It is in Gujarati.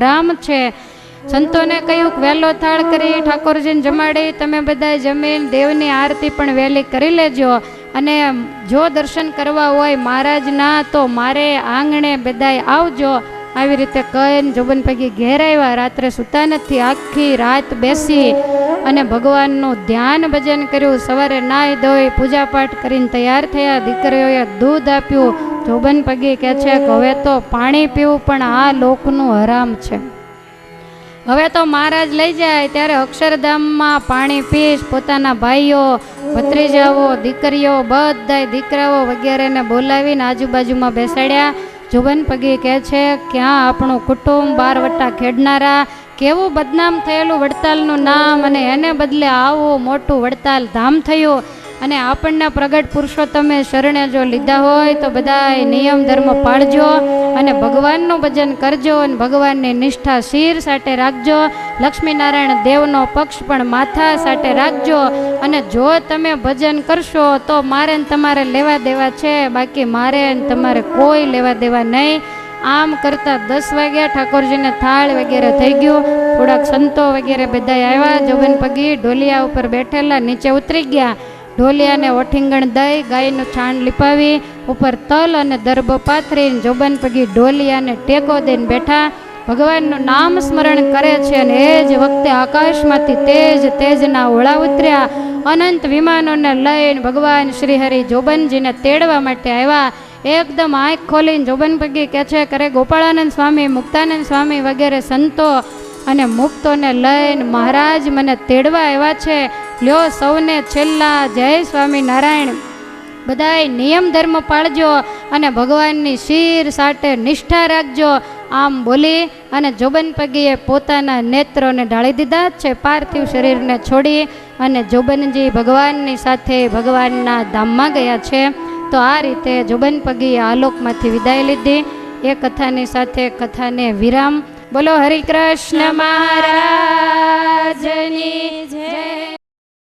રામ છે. સંતોને કહ્યું, વહેલો થાળ કરી, ઠાકોરજીને જમાડી. તમે બધા જમીન, દેવની આરતી પણ વહેલી કરી લેજો. અને જો દર્શન કરવા હોય મહારાજના તો મારે આંગણે બધાય આવજો. આવી રીતે કહીને જોબન પૈકી ઘેર આવ્યા. રાત્રે સૂતા નથી. આખી રાત બેસી અને ભગવાનનું ધ્યાન ભજન કર્યું. સવારે નાહી ધોઈ પૂજા પાઠ કરીને તૈયાર થયા. દીકરીઓએ દૂધ આપ્યું. જોબન પગી કહે છે હવે તો પાણી પીવું પણ આ લોકનું હરામ છે. હવે તો મહારાજ લઈ જાય ત્યારે અક્ષરધામમાં પાણી પીશ, પોતાના ભાઈઓ, ભત્રીજાઓ, દીકરીઓ, બધાય દીકરાઓ વગેરેને બોલાવીને આજુબાજુમાં બેસાડ્યા. જુબન પગી કહે છે, ક્યાં આપણું કુટુંબ બાર વટ્ટા ખેડનારા? કેવું બદનામ થયેલું વડતાલનું નામ? અને એને બદલે આવું મોટું વડતાલ ધામ થયું? અને આપણને પ્રગટ પુરુષોત્તમે શરણે જો લીધા હોય તો બધાય નિયમ ધર્મ પાળજો અને ભગવાનનું ભજન કરજો અને ભગવાનની નિષ્ઠા શિર સાથે રાખજો. લક્ષ્મીનારાયણ દેવનો પક્ષ પણ માથા સાથે રાખજો અને જો તમે ભજન કરશો તો મારે તમારે લેવા દેવા છે, બાકી મારે તમારે કોઈ લેવા દેવા નહીં. આમ કરતા દસ વાગ્યા ઠાકોરજીને થાળ વગેરે થઈ ગયું. થોડાક સંતો વગેરે બધા આવ્યા. જોગન પગી ઢોલિયા ઉપર બેઠેલા, નીચે ઉતરી ગયા. ઢોલિયાને ઓઠીંગણ દઈ ગાયનું છાણ લીપાવી, ઉપર તલ અને દરબો પાથરીને જોબન પગી ઢોલિયાને ટેકો દઈને બેઠા. ભગવાનનું નામ સ્મરણ કરે છે અને એ જ વખતે આકાશમાંથી તેજ તેજના ઓળા ઉતર્યા. અનંત વિમાનોને લઈને ભગવાન શ્રી હરિ જોબનજીને તેડવા માટે આવ્યા. એકદમ આંખ ખોલીને જોબન પગી કહે છે, કરે ગોપાળાનંદ સ્વામી, મુક્તાનંદ સ્વામી વગેરે સંતો અને મુક્તોને લઈને મહારાજ મને તેડવા આવ્યા છે. લ્યો સૌને છેલ્લા જય સ્વામિનારાયણ બધાય નિયમ ધર્મ પાળજો અને ભગવાનની શીર સાથે નિષ્ઠા રાખજો. આમ બોલી અને જોબન પગીએ પોતાના નેત્રોને ઢાળી દીધા છે. પાર્થિવ શરીરને છોડી અને જોબનજી ભગવાનની સાથે ભગવાનના ધામમાં ગયા છે. તો આ રીતે જોબન પગીએ આલોકમાંથી વિદાય લીધી. એ કથાની સાથે કથાને વિરામ. બોલો હરિકૃષ્ણ મહારાજની જય.